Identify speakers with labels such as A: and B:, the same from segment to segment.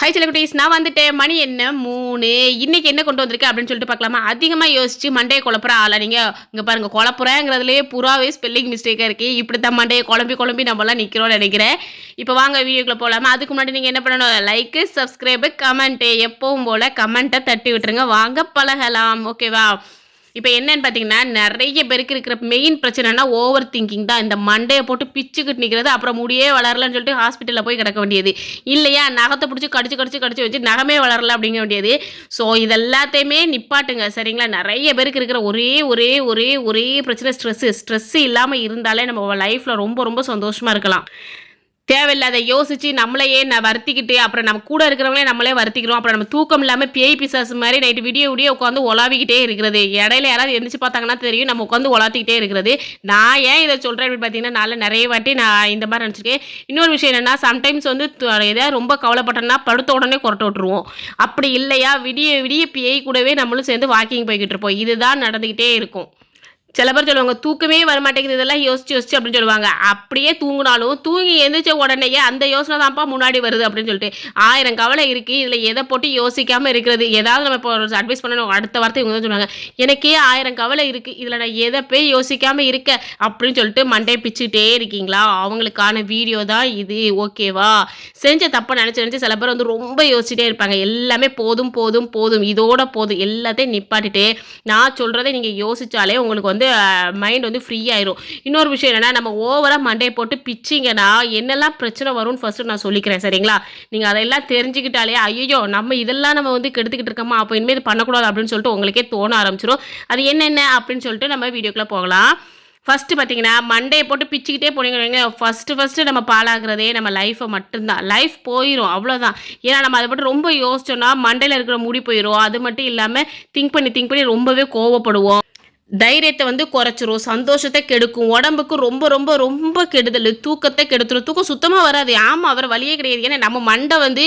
A: High celebrities நான் வந்துட்டேன். மணி என்ன? மூணு. இன்னைக்கு என்ன கொண்டு வந்திருக்கேன் அப்படின்னு சொல்லிட்டு பார்க்கலாமா? அதிகமாக யோசிச்சு மண்டையை குழப்புற ஆளா நீங்கள் இங்கே பாருங்க குழப்புறேங்கிறதுலே புறாவே ஸ்பெல்லிங் மிஸ்டேக்காக இருக்குது இப்படி தான் மண்டையை குழம்பி குழம்பி நம்மளாம் நிற்கிறோம்னு நினைக்கிறேன். இப்போ வாங்க வீடியோக்குள்ள போகலாமா அதுக்கு முன்னாடி நீங்கள் என்ன பண்ணணும்? லைக்கு சப்ஸ்கிரைபு கமெண்ட்டு எப்பவும் போல் கமெண்ட்டை தட்டி விட்டுருங்க. வாங்க பழகலாம். ஓகேவா இப்போ என்னன்னு பார்த்தீங்கன்னா நிறைய பேருக்கு இருக்கிற மெயின் பிரச்சனைனா ஓவர் திங்கிங் தான். இந்த மண்டையை போட்டு பிச்சுக்கிட்டு நிற்கிறது அப்புறம் முடியே வளரலன்னு சொல்லிட்டு ஹாஸ்பிட்டலில் போய் கிடக்க வேண்டியது. இல்லையா? நகத்தை பிடிச்சி கடிச்சு கடிச்சு கடிச்சு வச்சு நகமே வளரல அப்படிங்க வேண்டியது. ஸோ இதெல்லாத்தையுமே நிப்பாட்டுங்க சரிங்களா? நிறைய பேருக்கு இருக்கிற ஒரே ஒரே ஒரே ஒரே பிரச்சனை ஸ்ட்ரெஸ்ஸு ஸ்ட்ரெஸ் இல்லாமல் இருந்தாலே நம்ம லைஃப்பில் ரொம்ப ரொம்ப சந்தோஷமாக இருக்கலாம். தேவையில்லாத யோசிச்சு நம்மளையே நான் வருத்திக்கிட்டு அப்புறம் நம்ம கூட இருக்கிறவங்களே நம்மளே வருத்திக்கிறோம். அப்புறம் நம்ம தூக்கம் இல்லாமல் பேய் பிசாசு மாதிரி நைட்டு விடிய விடிய உட்காந்து உலாவிக்கிட்டே இருக்கிறது. இடையில யாராவது எந்திரிச்சு பார்த்தாங்கன்னா தெரியும் நம்ம உட்காந்து உலாத்திக்கிட்டே இருக்கிறது. நான் ஏன் இதை சொல்கிறேன் அப்படின்னு பார்த்தீங்கன்னா நான் நிறைய வாட்டி நான் இந்த மாதிரி நினச்சிருக்கேன். இன்னொரு விஷயம் என்னென்னா சம்டைம்ஸ் வந்து எதாவது ரொம்ப கவலைப்பட்டோன்னா படுத்த உடனே குரட்ட விட்டுருவோம். அப்படி இல்லையா? விடிய விடிய பேய் கூடவே நம்மளும் சேர்ந்து வாக்கிங் போய்கிட்டு இருப்போம். இதுதான் நடந்துக்கிட்டே இருக்கும். சில பேர் சொல்லுவாங்க தூக்கமே வர மாட்டேங்குது இதெல்லாம் யோசிச்சு யோசிச்சு அப்படின்னு சொல்லுவாங்க. அப்படியே தூங்கினாலும் தூங்கி எழுந்திரிச்ச உடனேயே அந்த யோசனை தான்ப்பா முன்னாடி வருது அப்படின்னு சொல்லிட்டு ஆயிரம் கவலை இருக்குது இதில் எதை போட்டு யோசிக்காமல் இருக்கிறது ஏதாவது நம்ம இப்போ ஒரு அட்வைஸ் பண்ணணும் அடுத்த வார்த்தை இவங்க தான் சொல்லுவாங்க எனக்கே ஆயிரம் கவலை இருக்குது இதில் நான் எதை போய் யோசிக்காமல் இருக்க அப்படின்னு சொல்லிட்டு மண்டே பிச்சுக்கிட்டே இருக்கீங்களா? அவங்களுக்கான வீடியோ தான் இது ஓகேவா செஞ்ச தப்பை நினச்சி நினச்சி சில பேர் வந்து ரொம்ப யோசிச்சுட்டே இருப்பாங்க. எல்லாமே போதும் போதும் போதும் இதோட போதும் எல்லாத்தையும் நிப்பாட்டிட்டு நான் சொல்கிறத நீங்கள் யோசித்தாலே உங்களுக்கு வந்து மைண்ட் வந்து ஃப்ரீ ஆயிரும். இன்னொரு விஷயம் என்னென்னா நம்ம ஓவராக மண்டையை போட்டு பிச்சிங்கன்னா என்னெல்லாம் பிரச்சனை வரும்னு ஃபஸ்ட்டு நான் சொல்லிக்கிறேன் சரிங்களா? நீங்கள் அதெல்லாம் தெரிஞ்சுக்கிட்டாலே ஐயோ நம்ம இதெல்லாம் நம்ம வந்து கெடுத்துக்கிட்டு இருக்கோமா? அப்போ இனிமேல் இது பண்ணக்கூடாது அப்படின்னு சொல்லிட்டு உங்களுக்கே தோண ஆரம்பிச்சிடும் அது என்னென்ன அப்படின்னு சொல்லிட்டு நம்ம வீடியோக்குள்ளே போகலாம். ஃபஸ்ட்டு பார்த்தீங்கன்னா மண்டையை போட்டு பிச்சுக்கிட்டே போனீங்க ஃபஸ்ட்டு ஃபஸ்ட்டு நம்ம பாழாகிறதே நம்ம லைஃப்பை மட்டும்தான். லைஃப் போயிடும் அவ்வளோதான் ஏன்னா நம்ம அதை மட்டும் ரொம்ப யோசிச்சோன்னா மண்டையில் இருக்கிற முடி போயிடும் அது மட்டும் இல்லாமல் திங்க் பண்ணி திங்க் பண்ணி ரொம்பவே கோவப்படுவோம். தைரியத்தை வந்து குறைச்சிரும் சந்தோஷத்தை கெடுக்கும் உடம்புக்கு ரொம்ப ரொம்ப ரொம்ப கெடுதல் தூக்கத்தை கெடுத்துரும். தூக்கம் சுத்தமாக வராது. ஆமாம் அவர் வழியே கிடையாது. ஏன்னா நம்ம மண்டை வந்து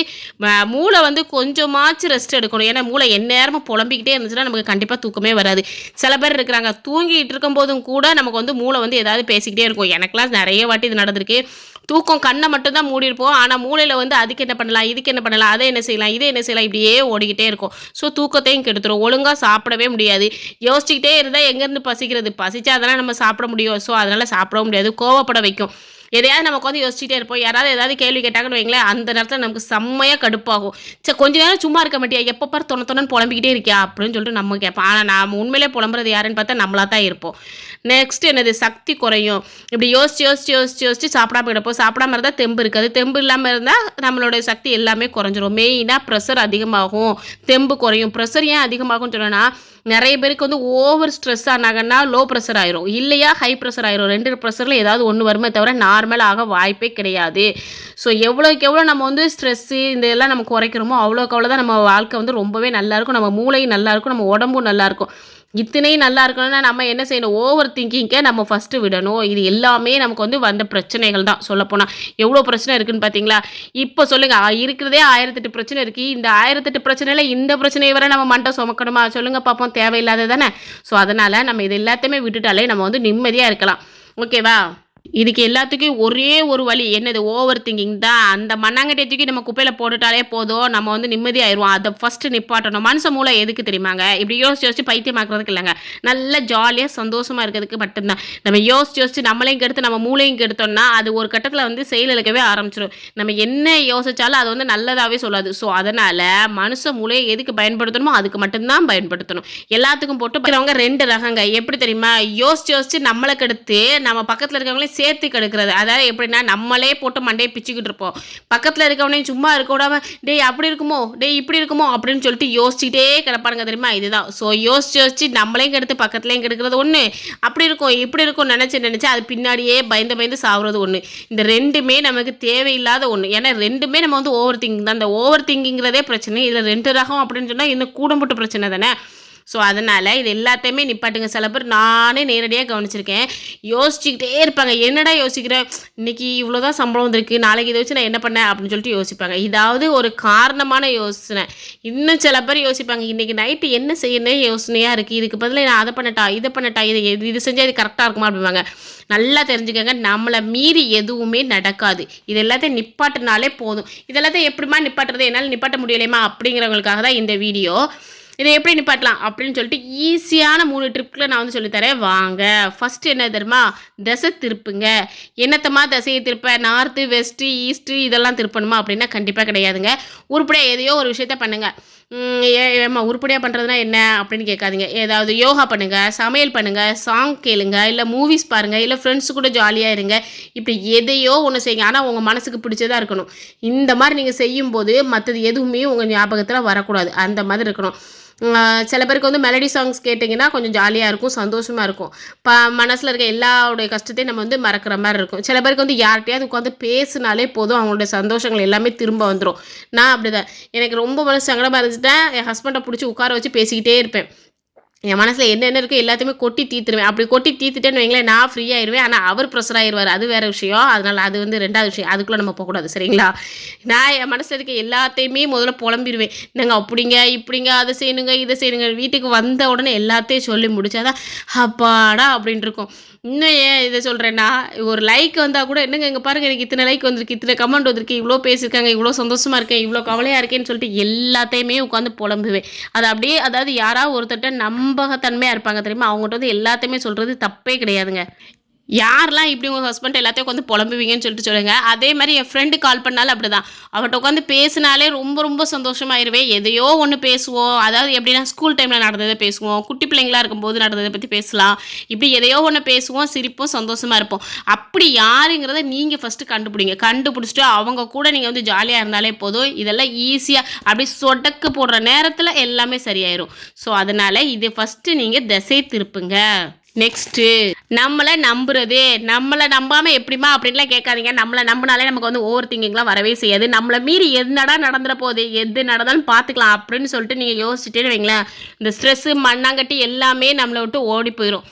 A: மூளை வந்து கொஞ்சமாச்சும் ரெஸ்ட் எடுக்கணும். ஏன்னா மூளை எந்நேரமும் புலம்பிக்கிட்டே இருந்துச்சுன்னா நமக்கு கண்டிப்பாக தூக்கமே வராது. சில பேர் இருக்கிறாங்க. தூங்கிட்டு இருக்கும் போதும் கூட நமக்கு வந்து மூளை வந்து ஏதாவது பேசிக்கிட்டே இருக்கும். எனக்கெல்லாம் நிறைய வாட்டி இது நடந்திருக்கு. தூக்கம் கண்ணை மட்டும்தான் தான் இருப்போம் ஆனால் மூளையில் வந்து அதுக்கு என்ன பண்ணலாம் இதுக்கு என்ன பண்ணலாம் அதை என்ன செய்யலாம் இதை என்ன செய்யலாம் இப்படியே ஓடிக்கிட்டே இருக்கும். ஸோ தூக்கத்தையும் கெடுத்துரும். ஒழுங்காக சாப்பிடவே முடியாது. யோசிச்சுக்கிட்டே இருந்தால் எங்கேருந்து பசிக்கிறது? பசிச்சா அதெல்லாம் நம்ம சாப்பிட முடியும். ஸோ அதனால் சாப்பிடவும் முடியாது. கோவப்பட வைக்கும். எதையாவது நம்ம உட்காந்து யோசிச்சுட்டே இருப்போம். யாராவது ஏதாவது கேள்வி கேட்டாங்கன்னு வைங்களேன் அந்த நேரத்தில் நமக்கு செம்மையாக கடுப்பாகும். சரி கொஞ்ச நேரம் சும்மா இருக்க மாட்டியா? எப்போ பார் தொண தொணன்னு புலம்பிக்கிட்டே இருக்கியா? அப்படின்னு சொல்லிட்டு நம்ம கேட்போம் ஆனால் நாம் உண்மையிலே புலம்புறது யாருன்னு பார்த்தா நம்மளாக தான் இருப்போம். நெக்ஸ்ட் என்னது? சக்தி குறையும். இப்படி யோசிச்சு யோசிச்சு யோசிச்சு யோசிச்சு சாப்பிடாம கிடப்போம். சாப்பிடாம இருந்தால் தெம்பு இருக்காது. தெம்பு இல்லாமல் இருந்தால் நம்மளோட சக்தி எல்லாமே குறைஞ்சிரும். மெயினாக ப்ரெஷர் அதிகமாகும். தெம்பு குறையும். ப்ரெஷர் ஏன் அதிகமாகும்னு சொன்னால் நிறைய பேருக்கு வந்து ஓவர் ஸ்ட்ரெஸ் ஆனாங்கன்னா லோ ப்ரெஷர் ஆயிரும். இல்லையா ஹை ப்ரெஷர் ஆயிரும். ரெண்டு ப்ரெஷரில் ஏதாவது ஒன்று வருமே தவிர நார்மல் ஆக வாய்ப்பே கிடையாது. ஸோ எவ்வளோக்கு எவ்வளோ நம்ம வந்து ஸ்ட்ரெஸ்ஸு இந்த இதெல்லாம் நம்ம குறைக்கிறோமோ அவ்வளோக்கு அவ்வளோ தான் நம்ம வாழ்க்கை வந்து ரொம்பவே நல்லாயிருக்கும் நம்ம மூளையும் நல்லாயிருக்கும் நம்ம உடம்பும் நல்லாயிருக்கும் இத்தனையும் நல்லா இருக்கணும்னா நம்ம என்ன செய்யணும்? ஓவர் திங்கிங்கை நம்ம ஃபஸ்ட்டு விடணும். இது எல்லாமே நமக்கு வந்து வந்த பிரச்சனைகள் தான் சொல்லப்போனால் எவ்வளோ பிரச்சனை இருக்குன்னு பார்த்தீங்களா இப்போ சொல்லுங்கள் இருக்கிறதே ஆயிரத்தெட்டு பிரச்சனை இருக்குது இந்த ஆயிரத்தெட்டு பிரச்சனையில் இந்த பிரச்சனையை வரை நம்ம மண்டை சுமக்கணுமா? சொல்லுங்கள் பார்ப்போம் தேவையில்லாத தானே? ஸோ அதனால் நம்ம இது எல்லாத்தையுமே விட்டுட்டாலே நம்ம வந்து நிம்மதியாக இருக்கலாம். ஓகேவா இதுக்கு எல்லாத்துக்கும் ஒரே ஒரு வழி என்னது ஓவர் திங்கிங் தான். அந்த மண்ணாங்கட்டியை தூக்கி நம்ம குப்பையில் போட்டுட்டாலே போதும். நம்ம வந்து நிம்மதியாயிருவோம். அதை ஃபஸ்ட்டு நிப்பாட்டணும். மனுஷ மூளை எதுக்கு தெரியுமாங்க? இப்படி யோசிச்சு யோசிச்சு பைத்தியமாக்குறதுக்கு இல்லைங்க. நல்ல ஜாலியாக சந்தோஷமாக இருக்கிறதுக்கு மட்டும்தான். நம்ம யோசிச்சு யோசிச்சு நம்மளையும் கெடுத்து நம்ம மூளையும் கெடுத்தோம்னா அது ஒரு கட்டத்தில் வந்து செயலிழக்கவே ஆரம்பிச்சிடும் நம்ம என்ன யோசிச்சாலும் அது வந்து நல்லதாகவே சொல்லாது. ஸோ அதனால் மனுஷ மூளையை எதுக்கு பயன்படுத்தணுமோ அதுக்கு மட்டும்தான் பயன்படுத்தணும். எல்லாத்துக்கும் போட்டு இருக்கிறவங்க ரெண்டு ரகங்க. எப்படி தெரியுமா? யோசிச்சு யோசிச்சு நம்மளை கெடுத்து நம்ம பக்கத்தில் இருக்கவங்களையும் சேர்த்து கெடுக்கிறது. அதாவது எப்படின்னா நம்மளே போட்டு மண்டையை பிச்சுக்கிட்டு இருப்போம். பக்கத்தில் இருக்கவனையும் சும்மா இருக்க விடாம டேய் அப்படி இருக்குமோ? டேய் இப்படி இருக்குமோ? அப்படின்னு சொல்லிட்டு யோசிச்சுட்டே கிடப்பானுங்க தெரியுமா? இதுதான். ஸோ யோசிச்சு யோசிச்சு நம்மளையும் கெடுத்து பக்கத்துலேயும் கெடுக்கிறது ஒன்று அப்படி இருக்கும் இப்படி இருக்கும் நினச்சி நினச்சி அது பின்னாடியே பயந்து பயந்து சாவுறது ஒன்று இந்த ரெண்டுமே நமக்கு தேவையில்லாத ஒன்று ஏன்னா ரெண்டுமே நம்ம வந்து ஓவர் திங்கிங் தான். இந்த ஓவர் திங்கிங்கிறதே பிரச்சனை. இதில் ரெண்டு ரகம் அப்படின்னு சொன்னால் இன்னும் கூடம்பட்டு பிரச்சனை தானே? ஸோ அதனால் இது எல்லாத்தையுமே நிப்பாட்டுங்க. சில பேர் நானே நேரடியாக கவனிச்சிருக்கேன். யோசிச்சுக்கிட்டே இருப்பாங்க. என்னடா யோசிக்கிறேன் இன்னைக்கு இவ்வளோதான் சம்பளம் வந்திருக்கு. நாளைக்கு இதை வச்சு நான் என்ன பண்ணேன்? அப்படின்னு சொல்லிட்டு யோசிப்பாங்க. இதாவது ஒரு காரணமான யோசனை. இன்னும் சில பேர் யோசிப்பாங்க இன்றைக்கி நைட்டு என்ன செய்யணும் யோசனையாக இருக்குது இதுக்கு பதிலாக நான் அதை பண்ணட்டா இதை பண்ணட்டா இது இது- இது செஞ்சால் இது கரெக்டாக இருக்குமா? அப்படிம்பாங்க. நல்லா தெரிஞ்சுக்கோங்க நம்மளை மீறி எதுவுமே நடக்காது. இது எல்லாத்தையும் நிப்பாட்டினாலே போதும். இதெல்லாத்தையும் எப்படிமா நிப்பாட்டுறது? என்னால் நிப்பாட்ட முடியலையுமா அப்படிங்கிறவங்களுக்காக தான் இந்த வீடியோ. இதை எப்படி நிப்பாட்டலாம் அப்படின்னு சொல்லிட்டு ஈஸியான மூணு ட்ரிப்பில் நான் வந்து சொல்லித்தரேன் வாங்க. ஃபர்ஸ்ட் என்ன தெரியுமா? திசை திருப்புங்க. என்னத்தமா திசையை திருப்ப? நார்த்து வெஸ்ட்டு ஈஸ்ட்டு இதெல்லாம் திருப்பணுமா அப்படின்னா கண்டிப்பாக கிடையாதுங்க. உருப்படியாக எதையோ ஒரு விஷயத்த பண்ணுங்கள் ஏமா ஏ- ஏம்மா உருப்படியாக பண்ணுறதுனா என்ன அப்படின்னு கேட்காதீங்க. ஏதாவது யோகா பண்ணுங்கள் சமையல் பண்ணுங்கள் சாங் கேளுங்க இல்லை மூவிஸ் பாருங்கள் இல்லை ஃப்ரெண்ட்ஸ் கூட ஜாலியாக இருங்க. இப்படி எதையோ ஒன்று செய்யுங்க. ஆனால் உங்கள் மனசுக்கு பிடிச்சதாக இருக்கணும். இந்த மாதிரி நீங்கள் செய்யும்போது மற்றது எதுவுமே உங்கள் ஞாபகத்தில் வரக்கூடாது. அந்த மாதிரி இருக்கணும். சில பேருக்கு வந்து மெலடி சாங்ஸ் கேட்டிங்கன்னா கொஞ்சம் ஜாலியாக இருக்கும் சந்தோஷமாக இருக்கும். ப மனசில் இருக்க எல்லாருடைய கஷ்டத்தையும் நம்ம வந்து மறக்கிற மாதிரி இருக்கும். சில பேருக்கு வந்து யார்கிட்டயாவது உட்காந்து பேசினாலே போதும் அவங்களுடைய சந்தோஷங்கள் எல்லாமே திரும்ப வந்துடும் நான் அப்படிதான். எனக்கு ரொம்ப மனசு சங்கடமாக இருந்துச்சுன்னா என் ஹஸ்பண்டை பிடிச்சி உட்கார வச்சு பேசிக்கிட்டே இருப்பேன். என் மனசில் என்னென்ன இருக்கோ எல்லாத்தையுமே கொட்டி தீர்த்துருவேன். அப்படி கொட்டி தீர்த்துட்டேன்னு வைங்களேன் நான் ஃப்ரீ ஆயிடுவேன் ஆனால் அவர் ப்ரெஷர் ஆயிடுவார் அது வேறு விஷயம். அதனால் அது வந்து ரெண்டாவது விஷயம். அதுக்குள்ளே நம்ம போகக்கூடாது சரிங்களா? நான் என் மனசில் இருக்க எல்லாத்தையுமே முதல்ல புலம்பிடுவேன் நாங்கள் அப்படிங்க இப்படிங்க அதை செய்யணுங்க இதை செய்யணுங்க. வீட்டுக்கு வந்த உடனே எல்லாத்தையும் சொல்லி முடிச்சாதான் அப்பாடா அப்படின்ட்டு இருக்கும். இன்னும் ஏன் இதை சொல்கிறேன்னா ஒரு லைக் வந்தால் கூட என்னங்க இங்கே பாருங்க எனக்கு இத்தனை லைக் வந்திருக்கு இத்தனை கமெண்ட் வந்திருக்கு இவ்வளோ பேசியிருக்காங்க இவ்வளோ சந்தோஷமாக இருக்கேன் இவ்வளோ கவலையாக இருக்கேன்னு சொல்லிட்டு எல்லாத்தையுமே உட்காந்து புலம்புவேன். அது அப்படியே அதாவது யாராவது ஒருத்தட்ட நம்பகத்தன்மையாக இருப்பாங்க தெரியுமா? அவங்ககிட்ட வந்து எல்லாத்தையுமே சொல்கிறது தப்பே கிடையாதுங்க. யாரெல்லாம் இப்படி உங்கள் ஹஸ்பண்ட் எல்லாத்தையும் உட்காந்து புலம்புவீங்கன்னு சொல்லிட்டு சொல்லுங்க. அதே மாதிரி என் ஃப்ரெண்டு கால் பண்ணாலும் அப்படி தான் அவட்ட உட்காந்து பேசினாலே ரொம்ப ரொம்ப சந்தோஷமாயிருவேன் எதையோ ஒன்று பேசுவோம். அதாவது எப்படின்னா ஸ்கூல் டைமில் நடந்ததை பேசுவோம். குட்டி பிள்ளைங்களா இருக்கும்போது நடந்ததை பற்றி பேசலாம். இப்படி எதையோ ஒன்று பேசுவோம் சிரிப்போம் சந்தோஷமாக இருப்போம். அப்படி யாருங்கிறத நீங்கள் ஃபஸ்ட்டு கண்டுபிடிங்க. கண்டுபிடிச்சிட்டு அவங்க கூட நீங்கள் வந்து ஜாலியாக இருந்தாலே போதும். இதெல்லாம் ஈஸியாக அப்படி சொடக்கு போடுற நேரத்தில் எல்லாமே சரியாயிரும். ஸோ அதனால் இது ஃபஸ்ட்டு நீங்கள் திசை திருப்புங்க. நெக்ஸ்ட்டு நம்மளை நம்புறது. நம்மளை நம்பாமல் எப்படிமா அப்படின்லாம் கேட்காதீங்க. நம்மளை நம்பினாலே நமக்கு வந்து ஓவர் திங்கிங்லாம் வரவே செய்யாது. நம்மளை மீறி என்னடா நடந்துட போகுது? எது நடந்தாலும் பார்த்துக்கலாம் அப்படின்னு சொல்லிட்டு நீங்கள் யோசிச்சுட்டே வைங்களேன். இந்த ஸ்ட்ரெஸ்ஸு மண்ணாங்கட்டி எல்லாமே நம்மளை விட்டு ஓடி போயிடும்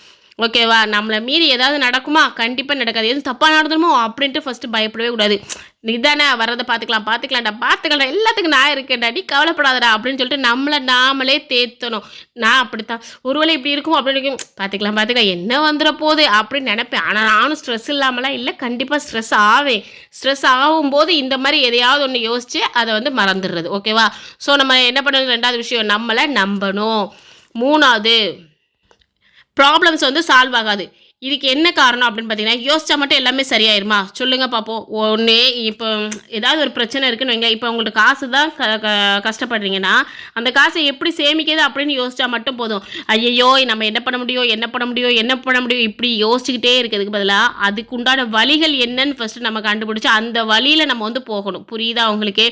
A: ஓகேவா நம்மளை மீறி ஏதாவது நடக்குமா? கண்டிப்பாக நடக்காது. எதுவும் தப்பாக நடந்துருமோ அப்படின்ட்டு ஃபஸ்ட்டு பயப்படவே கூடாது. நீதானே வர்றதை பார்த்துக்கலாம் பார்த்துக்கலாம்டா பார்த்துக்கலாம் எல்லாத்துக்கும் நான் இருக்கேன்டா நீ கவலைப்படாதடா அப்படின்னு சொல்லிட்டு நம்மளை நாமளே தேத்தணும். நான் அப்படித்தான். ஒருவேளை இப்படி இருக்கும் அப்படின்னு இருக்கும் பார்த்துக்கலாம் பார்த்துக்கலாம் என்ன வந்துட போகுது அப்படின்னு நினைப்பேன். ஆனால் நானும் ஸ்ட்ரெஸ் இல்லாமலாம் இல்லை கண்டிப்பாக ஸ்ட்ரெஸ் ஆவேன். ஸ்ட்ரெஸ் ஆகும்போது இந்த மாதிரி எதையாவது ஒன்று யோசிச்சு அதை வந்து மறந்துடுறது ஓகேவா ஸோ நம்ம என்ன பண்ணணும்? ரெண்டாவது விஷயம் நம்மளை நம்பணும். மூணாவது ப்ராப்ளம்ஸ் வந்து சால்வ் ஆகாது. இதுக்கு என்ன காரணம் அப்படின்னு பார்த்தீங்கன்னா யோசிச்சா மட்டும் எல்லாமே சரியாயிருமா? சொல்லுங்கள் பார்ப்போம் ஒன்று இப்போ ஏதாவது ஒரு பிரச்சனை இருக்குன்னு வைங்க. இப்போ உங்களுக்கு காசு தான் க க- கஷ்டப்படுறீங்கன்னா அந்த காசை எப்படி சேமிக்கிறது அப்படின்னு யோசிச்சா மட்டும் போதும். ஐயையோ நம்ம என்ன பண்ண முடியும்? என்ன பண்ண முடியும்? என்ன பண்ண முடியும்? இப்படி யோசிச்சுக்கிட்டே இருக்கிறதுக்கு பதிலாக அதுக்கு உண்டான வழிகள் என்னன்னு ஃபஸ்ட்டு நம்ம கண்டுபிடிச்சி அந்த வழியில் நம்ம வந்து போகணும். புரியுதா உங்களுக்கு?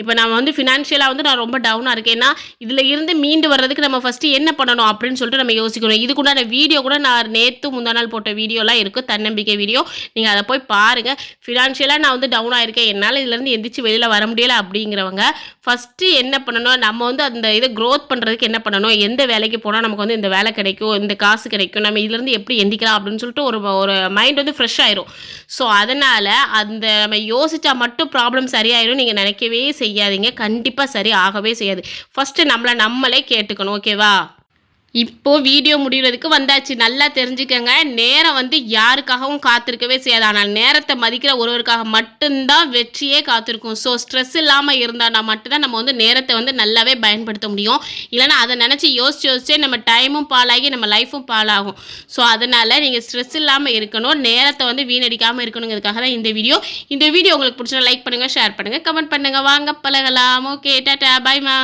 A: இப்போ நம்ம வந்து ஃபினான்ஷியலாக வந்து நான் ரொம்ப டவுனாக இருக்கேன். ஏன்னா இதில் இருந்து மீண்டு வர்றதுக்கு நம்ம ஃபஸ்ட்டு என்ன பண்ணணும் அப்படின்னு சொல்லிட்டு நம்ம யோசிக்கணும். இதுக்குண்டான வீடியோ கூட நான் நேற்று முந்தா நாள் போட்ட வீடியோலாம் இருக்குது தன்னம்பிக்கை வீடியோ நீங்கள் அதை போய் பாருங்கள் ஃபினான்ஷியலாக நான் வந்து டவுன் ஆகிருக்கேன் என்னால் இதுலேருந்து எந்திரிச்சு வெளியில் வர முடியலை அப்படிங்கிறவங்க ஃபஸ்ட்டு என்ன பண்ணணும்? நம்ம வந்து அந்த இதை க்ரோத் பண்ணுறதுக்கு என்ன பண்ணணும்? எந்த வேலைக்கு போனால் நமக்கு வந்து இந்த வேலை கிடைக்கும்? இந்த காசு கிடைக்கும்? நம்ம இதுலேருந்து எப்படி எந்திக்கலாம்? அப்படின்னு சொல்லிட்டு ஒரு ஒரு மைண்ட் வந்து ஃப்ரெஷ் ஆயிரும். ஸோ அதனால் அந்த நம்ம யோசிச்சா மட்டும் ப்ராப்ளம் சரியாயிரும். நீங்கள் நினைக்கவே செய்யாதீங்க. கண்டிப்பாக சரி ஆகவே செய்யாது. ஃபஸ்ட்டு நம்மளை நம்மளே கேட்டுக்கணும் ஓகேவா இப்போ வீடியோ முடிகிறதுக்கு வந்தாச்சு. நல்லா தெரிஞ்சுக்கங்க. நேரம் வந்து யாருக்காகவும் காத்திருக்கவே செய்யாது. ஆனால் நேரத்தை மதிக்கிற ஒருவருக்காக மட்டும்தான் வெற்றியே காத்திருக்கும். ஸோ ஸ்ட்ரெஸ் இல்லாமல் இருந்தால் மட்டும்தான் நம்ம வந்து நேரத்தை வந்து நல்லாவே பயன்படுத்த முடியும். இல்லைன்னா அதை நினச்சி யோசிச்சு யோசிச்சே நம்ம டைமும் பாலாகி நம்ம லைஃப்பும் பாலாகும் ஸோ அதனால் நீங்கள் ஸ்ட்ரெஸ் இல்லாமல் இருக்கணும். நேரத்தை வந்து வீணடிக்காமல் இருக்கணுங்கிறதுக்காக தான் இந்த வீடியோ இந்த வீடியோ உங்களுக்கு பிடிச்சா லைக் பண்ணுங்கள் ஷேர் பண்ணுங்கள் கமெண்ட் பண்ணுங்கள் வாங்க பழகலாம். Okay tata பாய்மா